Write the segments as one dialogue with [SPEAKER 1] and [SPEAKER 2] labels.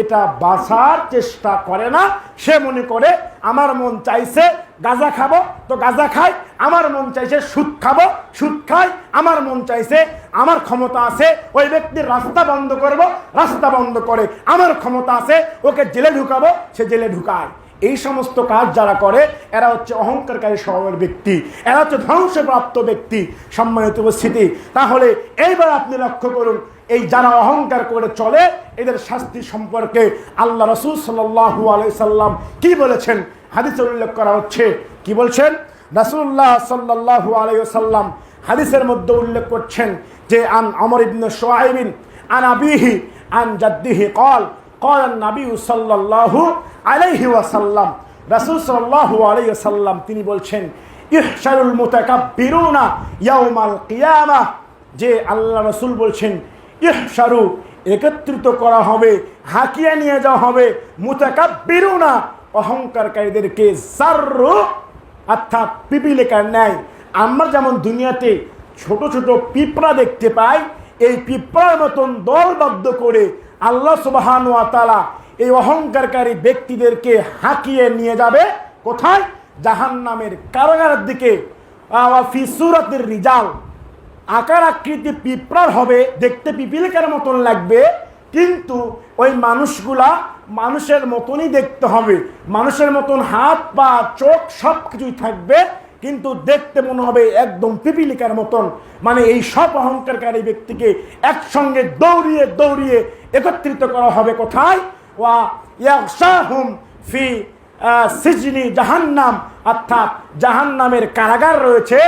[SPEAKER 1] এটা বাঁচার চেষ্টা করে না। সে মনে করে, আমার মন চাইছে গাঁজা খাব। তো গাঁজা খাই, আমার মন চাইছে সুদ খাব। সুদ খাই, আমার মন চাইছে, আমার ক্ষমতা আছে, ওই ব্যক্তির রাস্তা বন্ধ করব। রাস্তা বন্ধ করে, আমার ক্ষমতা আছে, ওকে জেলে ঢুকাবো। সে জেলে ঢুকায়। এই সমস্ত কাজ যারা করে, এরা হচ্ছে অহংকারকারী স্বভাবের ব্যক্তি। এরা হচ্ছে ধ্বংসপ্রাপ্ত ব্যক্তি, সম্মানিত উপস্থিতি। তাহলে এইবার আপনি লক্ষ্য করুন, এই যারা অহংকার করে চলে, এদের শাস্তি সম্পর্কে আল্লাহ রসুল সাল্লাহু আলাই সাল্লাম কি বলেছেন? হাদিসে উল্লেখ করা হচ্ছে, কি বলছেন? রাসুল্লাহ সাল্লাহু আলাই সাল্লাম হাদিসের মধ্যে উল্লেখ করছেন যে, আন আমর ইবনে সোয়াইবিন, আন আবিহি, আন জাদ্দিহি কল নাবি আলাইহি ওয়াসাল্লাম সাল্লাহু তিনি বলছেন যে আল্লাহ রসুল বলছেন ইহসারু একত্রিত করা হবে, হাকিয়া নিয়ে যাওয়া হবে মুতাকাব্বিরুনা, অহংকারকারীদেরকে অর্থাৎ পিপিলেকার ন্যায়। আমরা যেমন দুনিয়াতে ছোট ছোট পিঁপড়া দেখতে পাই, এই পিঁপড়ার মতন দলবদ্ধ করে আল্লাহ সুবাহান তালা এই অহংকারকারী ব্যক্তিদেরকে হাঁকিয়ে নিয়ে যাবে কোথায়? জাহান নামের কারাগারের দিকে। ফি সুরাতের রিজাল। আকার আকৃতি পিঁপড়ার হবে, দেখতে পিপিলিকার মতন লাগবে, কিন্তু ওই মানুষগুলা মানুষের মতনই দেখতে হবে। মানুষের মতন হাত, পা, চোখ সব কিছুই থাকবে। কিন্তু দেখতে মনে হবে একদম পিপিলিকার মতন। মানে এই সব অহংকারকারী ব্যক্তিকে একসঙ্গে দৌড়িয়ে দৌড়িয়ে একত্রিত করা হবে কোথায়? ওয়া ইয়াকশাহুম ফি সিজনি জাহান্নাম। অর্থাৎ জাহান্নামের কারাগার রয়েছে।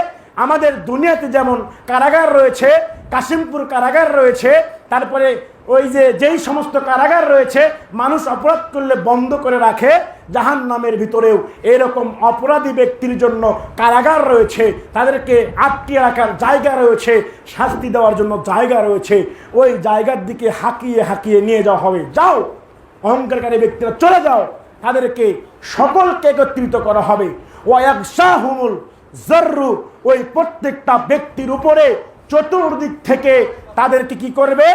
[SPEAKER 1] আমাদের দুনিয়াতে যেমন কারাগার রয়েছে, কাশিমপুর কারাগার রয়েছে, তারপরে ওই যে যেই সমস্ত কারাগার রয়েছে, মানুষ অপরাধ করলে বন্ধ করে রাখে জাহান নামের ভিতরেও। এরকম অপরাধী ব্যক্তির জন্য কারাগার রয়েছে, তাদেরকে আটকে রাখার জায়গা রয়েছে, শাস্তি দেওয়ার জন্য জায়গা রয়েছে। ওই জায়গার দিকে হাঁকিয়ে হাঁকিয়ে নিয়ে যাওয়া হবে। যাও, অহংকারকারী ব্যক্তিরা চলে যাও। তাদেরকে সকলকে একত্রিত করা হবে। ও একশাহুমুল জর্রু, ওই প্রত্যেকটা ব্যক্তির উপরে চতুর্দিক থেকে তাদেরকে কি করবে?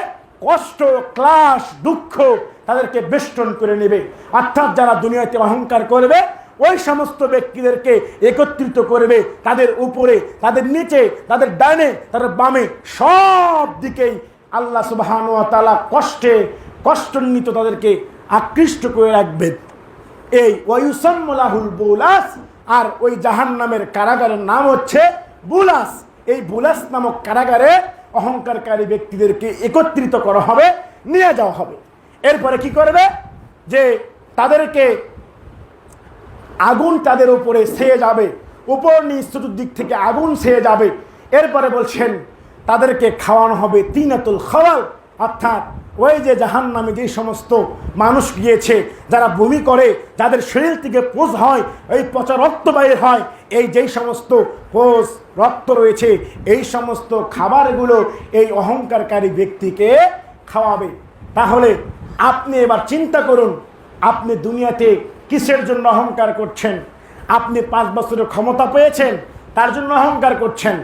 [SPEAKER 1] কষ্ট, ক্লাস, দুঃখ তাদেরকে বেষ্টন করে নেবে। অর্থাৎ যারা দুনিয়াতে অহংকার করবে, ওই সমস্ত ব্যক্তিদেরকে একত্রিত করবে তাদের উপরে, তাদের নিচে, তাদের ডানে, তাদের বামে, সব দিকেই আল্লাহ তালা কষ্টে, কষ্টন্বিত তাদেরকে আকৃষ্ট করে রাখবেন। এই ওয়ুসম্মলাহুল বুলাস, আর ওই জাহান নামের কারাগারের নাম হচ্ছে বুলাস। এই বুলাস নামক কারাগারে অহংকারকারী ব্যক্তিদেরকে একত্রিত করা হবে, নিয়ে যাওয়া হবে। এরপরে কি করবে? যে তাদেরকে আগুন তাদের উপরে সেয়ে যাবে, উপর নিচ দিক থেকে আগুন সেয়ে যাবে। এরপরে বলছেন, তাদেরকে খাওয়ানো হবে তিনাতুল খাওয়াল, অর্থাৎ ওই যে জাহান নামে যে সমস্ত মানুষ গিয়েছে, যারা বমি করে, যাদের শরীর থেকে পোষ হয়, এই পচা রক্ত বাইর হয়, এই যেই সমস্ত পোষ রক্ত রয়েছে, এই সমস্ত খাবারগুলো এই অহংকারকারী ব্যক্তিকে খাওয়াবে। তাহলে আপনি এবার চিন্তা করুন, আপনি দুনিয়াতে কিসের জন্য অহংকার করছেন? আপনি পাঁচ বছরের ক্ষমতা পেয়েছেন, তার জন্য অহংকার করছেন।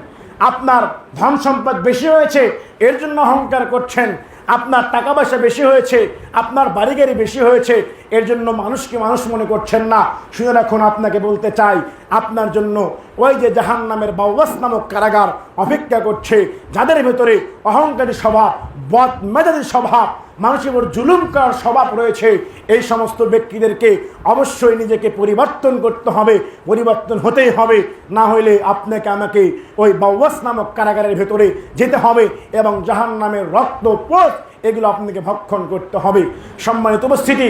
[SPEAKER 1] আপনার ধন সম্পদ বেশি হয়েছে, এর জন্য অহংকার করছেন। আপনার টাকা পয়সা বেশি হয়েছে, আপনার বাড়ি গাড়ি বেশি হয়েছে, এর জন্য মানুষকে মানুষ মনে করছেন না। শুনে রাখুন আপনাকে বলতে চাই, আপনার জন্য ওই যে জাহান নামের বাউবাস নামক কারাগার অপেক্ষা করছে, যাদের ভেতরে অহংকারী স্বভাব বদ মেজাজি স্বভাব মানুষের উপর জুলুম করার স্বভাব রয়েছে। এই সমস্ত ব্যক্তিদেরকে অবশ্যই নিজেকে পরিবর্তন করতে হবে, পরিবর্তন হতেই হবে। না হলে আপনাকে আমাকে ওই বাউবাস নামক কারাগারের ভেতরে যেতে হবে এবং জাহান নামের রক্ত পোষ এগুলো আপনাকে ভক্ষণ করতে হবে। সম্মানিত উপস্থিতি